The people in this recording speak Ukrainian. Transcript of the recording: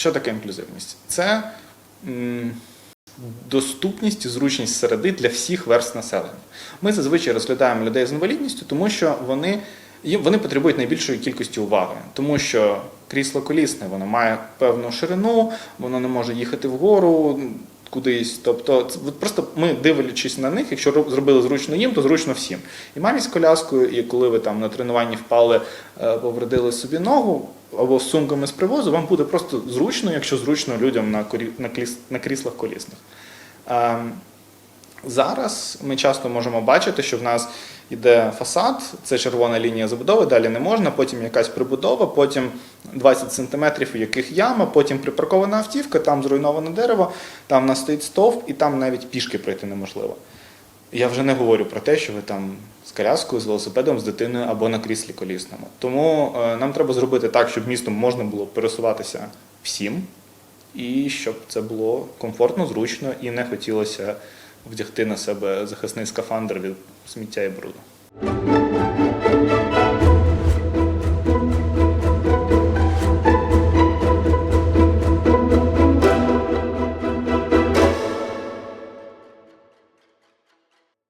Що таке інклюзивність? Це доступність і зручність середи для всіх верст населення. Ми зазвичай розглядаємо людей з інвалідністю, тому що вони, вони потребують найбільшої кількості уваги, тому що крісло колісне, воно має певну ширину, воно не може їхати вгору. Кудись, тобто, це просто ми дивлячись на них, якщо зробили зручно їм, то зручно всім. І мамі з коляскою, і коли ви там на тренуванні впали, е, повредили собі ногу або з сумками з привозу, вам буде просто зручно, якщо зручно людям на, на, кріслах колісних. Зараз ми часто можемо бачити, що в нас йде фасад, це червона лінія забудови, далі не можна, потім якась прибудова, потім 20 сантиметрів, у яких яма, потім припаркована автівка, там зруйноване дерево, там в нас стоїть стовп, і там навіть пішки пройти неможливо. Я вже не говорю про те, що ви там з коляскою, з велосипедом, з дитиною або на кріслі колісному. Тому е, нам треба зробити так, щоб містом можна було пересуватися всім, і щоб це було комфортно, зручно і не хотілося вдягти на себе захисний скафандр від сміття і бруду.